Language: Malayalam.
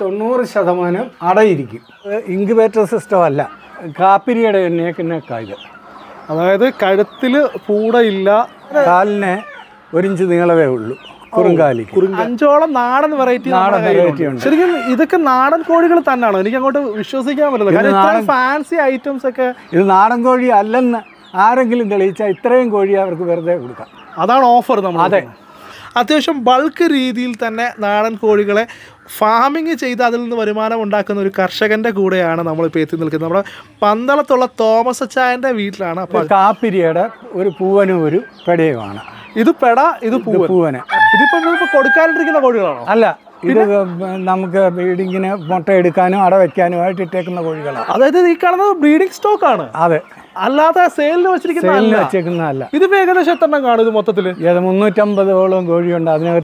തൊണ്ണൂറ് ശതമാനം അടയിരിക്കും. ഇൻക്യുബേറ്റർ സിസ്റ്റം അല്ല. കാപ്പിരിയുടെ എണ്ണയൊക്കെ ഇത് അതായത് കഴുത്തിൽ പൂടയില്ല. കാലിന് ഒരിഞ്ച് നീളമേ ഉള്ളൂ. കുറുങ്കാലി അഞ്ചോളം നാടൻ വെറൈറ്റി നാടൻ വെറൈറ്റി ഉണ്ട്. ശരിക്കും ഇതൊക്കെ നാടൻ കോഴികൾ തന്നെയാണോ? എനിക്ക് അങ്ങോട്ട് വിശ്വസിക്കാൻ പറ്റില്ല കാരണം ഫാൻസി ഐറ്റംസ് ഒക്കെ ഇത് നാടൻ കോഴി അല്ലെന്ന് ആരെങ്കിലും തെളിയിച്ചാൽ ഇത്രയും കോഴി അവർക്ക് വെറുതെ കൊടുക്കാം. അതാണ് ഓഫർ നമ്മൾ അതെ. അത്യാവശ്യം ബൾക്ക് രീതിയിൽ തന്നെ നാടൻ കോഴികളെ ഫാമിങ് ചെയ്ത് അതിൽ നിന്ന് വരുമാനം ഉണ്ടാക്കുന്ന ഒരു കർഷകന്റെ കൂടെയാണ് നമ്മളിപ്പോൾ എത്തി നിൽക്കുന്നത്. നമ്മുടെ പന്തളത്തുള്ള തോമസ് അച്ചായന്റെ വീട്ടിലാണ്. അപ്പോൾ കാപ്പിരിയുടെ ഒരു പൂവനും ഒരു പെടയുമാണ്. ഇത് പെട ഇത് പൂവന്. ഇതിപ്പോ നമുക്ക് കൊടുക്കാനിരിക്കുന്ന കോഴികളാണോ? അല്ല ഇത് നമുക്ക് ബ്രീഡിങ്ങിന് മുട്ട എടുക്കാനും അട വെക്കാനുമായിട്ട് ഇട്ടേക്കുന്ന കോഴികളാണ്. അതായത് ഈ കാണുന്നത് ബ്രീഡിംഗ് സ്റ്റോക്ക് ആണ്. അതെ. അല്ലാതെ സെയിലിന് വെച്ചിരിക്കുന്ന ഇത്. വെച്ചേക്കുന്നതല്ല ഇതിപ്പോ ഏകദേശം എത്ര കാണും ഇത് മൊത്തത്തിൽ? ഏത് മുന്നൂറ്റമ്പതോളം കോഴിയുണ്ട്. അതിനകത്ത്